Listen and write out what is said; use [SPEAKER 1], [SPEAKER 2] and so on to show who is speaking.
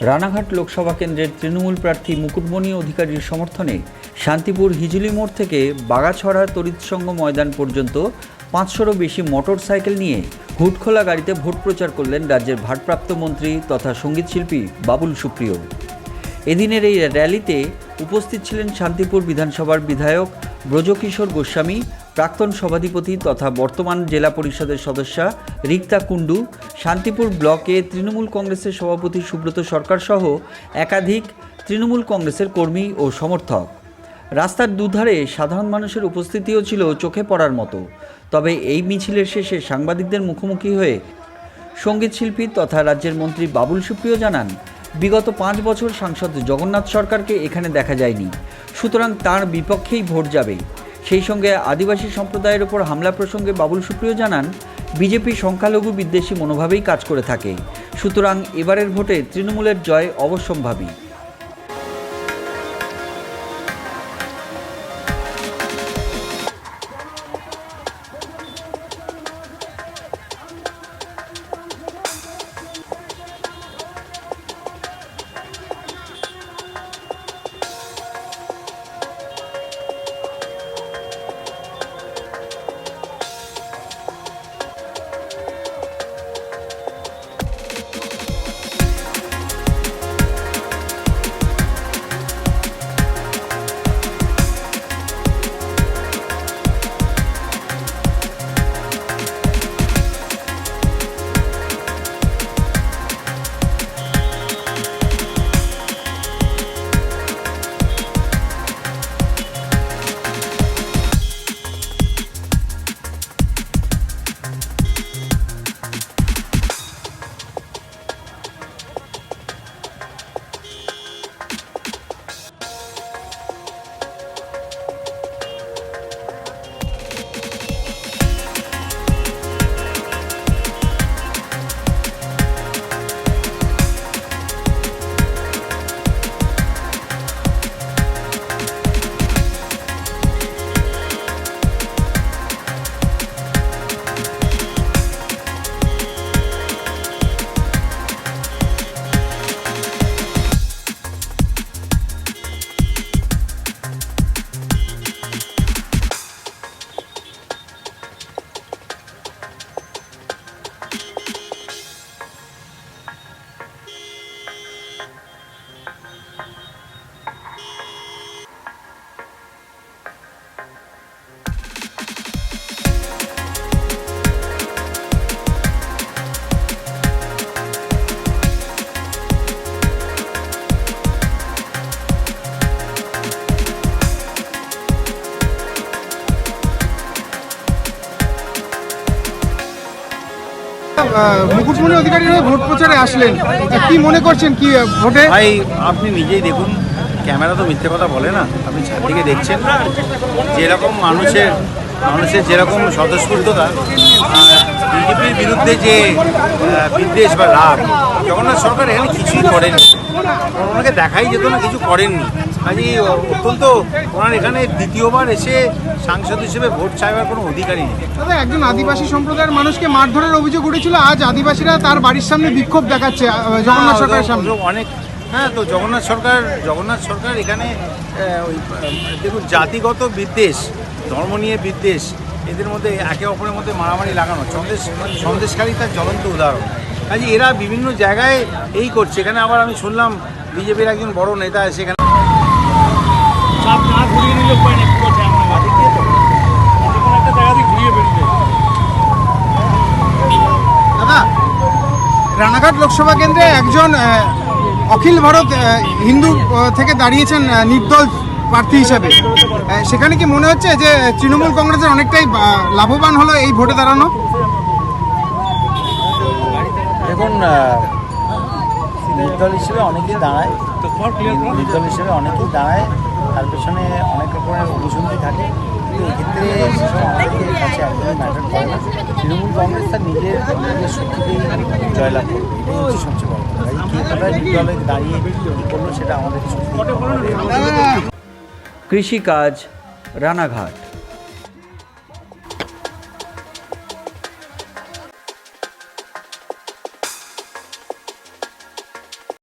[SPEAKER 1] রানাঘাট লোকসভা কেন্দ্রের তৃণমূল প্রার্থী মুকুটমণি অধিকারীর সমর্থনে শান্তিপুর হিজলি মোড় থেকে বাগাছড়া তড়িৎসঙ্গ ময়দান পর্যন্ত পাঁচশোরও বেশি মোটর সাইকেল নিয়ে হুটখোলা গাড়িতে ভোট প্রচার করলেন রাজ্যের ভারপ্রাপ্ত মন্ত্রী তথা সঙ্গীতশিল্পী বাবুল সুপ্রিয়। এদিনের এই র্যালিতে উপস্থিত ছিলেন শান্তিপুর বিধানসভার বিধায়ক ব্রজকিশোর গোস্বামী প্রাক্তন সভাধিপতি তথা বর্তমান জেলা পরিষদের সদস্যা রিক্তা কুণ্ডু, শান্তিপুর ব্লকে তৃণমূল কংগ্রেসের সভাপতি সুব্রত সরকার সহ একাধিক তৃণমূল কংগ্রেসের কর্মী ও সমর্থক। রাস্তার দুধারে সাধারণ মানুষের উপস্থিতিও ছিল চোখে পড়ার মতো। তবে এই মিছিলের শেষে সাংবাদিকদের মুখোমুখি হয়ে সঙ্গীতশিল্পী তথা রাজ্যের মন্ত্রী বাবুল সুপ্রিয় জানান, বিগত পাঁচ বছর সাংসদ জগন্নাথ সরকারকে এখানে দেখা যায়নি। সুতরাং তার বিপক্ষেই ভোট যাবে। সেই সঙ্গে আদিবাসী সম্প্রদায়ের ওপর হামলা প্রসঙ্গে বাবুল সুপ্রিয় জানান, বিজেপি সংখ্যালঘু বিদ্বেষী মনোভাবেই কাজ করে থাকে। সুতরাং এবারের ভোটে তৃণমূলের জয় অবশ্যম্ভাবী।
[SPEAKER 2] মুকুটমণি অধিকারীর হয়ে ভোট প্রচারে আসলেন। কি মনে করছেন কি ভোটে?
[SPEAKER 3] ভাই, আপনি নিজেই দেখুন, ক্যামেরা তো মিথ্যে কথা বলে না। আপনি চারদিকে দেখছেন। যেরকম মানুষের মানুষের যেরকম স্বতঃস্ফূর্ততা বিজেপির বিরুদ্ধে যে বিদ্বেষ বা রাগ, জগন্নাথ সরকার এখানে কিছুই করেনি ওনাকে দেখাই যেত না, কিছু করেননি। কাজে অত্যন্ত ওনার এখানে দ্বিতীয়বার এসে সাংসদ হিসেবে ভোট চাইবার কোনো অধিকারই নেই।
[SPEAKER 2] দাদা একজন আদিবাসী সম্প্রদায়ের মানুষকে মারধরের অভিযোগ উঠেছিল আজ আদিবাসীরা তার বাড়ির সামনে বিক্ষোভ দেখাচ্ছে জগন্নাথ সরকারের সামনে।
[SPEAKER 3] অনেক হ্যাঁ তো জগন্নাথ সরকার জগন্নাথ সরকার এখানে ওই, দেখুন জাতিগত বিদ্বেষ ধর্ম নিয়ে বিদ্বেষ এদের মধ্যে একে অপরের মধ্যে মারামারি লাগানো সন্দেশ সন্দেশকারী তার জ্বলন্ত উদাহরণ। কাজে এরা বিভিন্ন জায়গায় এই করছে। এখানে আবার আমি শুনলাম বিজেপির একজন বড় নেতা সেখানে
[SPEAKER 4] চাপ না ঘুরিয়ে নিলে উপায় নেই পুরো জ্যাম হয়ে যাবে যে কোনো একটা জায়গা দিয়ে ঘুরিয়ে বেরিয়ে
[SPEAKER 2] দাদা রানাঘাট লোকসভা কেন্দ্রে একজন অখিল ভারত হিন্দু থেকে দাঁড়িয়েছেন নির্দল প্রার্থী হিসেবে। সেখানে কি মনে হচ্ছে যে তৃণমূল কংগ্রেসের অনেকটাই লাভবান হলো এই ভোটে দাঁড়ানো?
[SPEAKER 5] দেখুন নির্দল হিসেবে অনেকেই দাঁড়ায়। নির্দল হিসেবে অনেকেই দাঁড়ায়। তার পেছনে অনেক রকমের অনুসন্ধি থাকে। এক্ষেত্রে সেসব কাছে একদমই ম্যাটার করে না। তৃণমূল কংগ্রেস তার নিজের নিজের শক্তিতেই জয়লাভ করবে। এটাই হচ্ছে সবচেয়ে বড় কথা। কে কোথায় নির্দলে দাঁড়িয়ে করল সেটা আমাদের
[SPEAKER 1] কৃষিকাজ, রানাঘাট।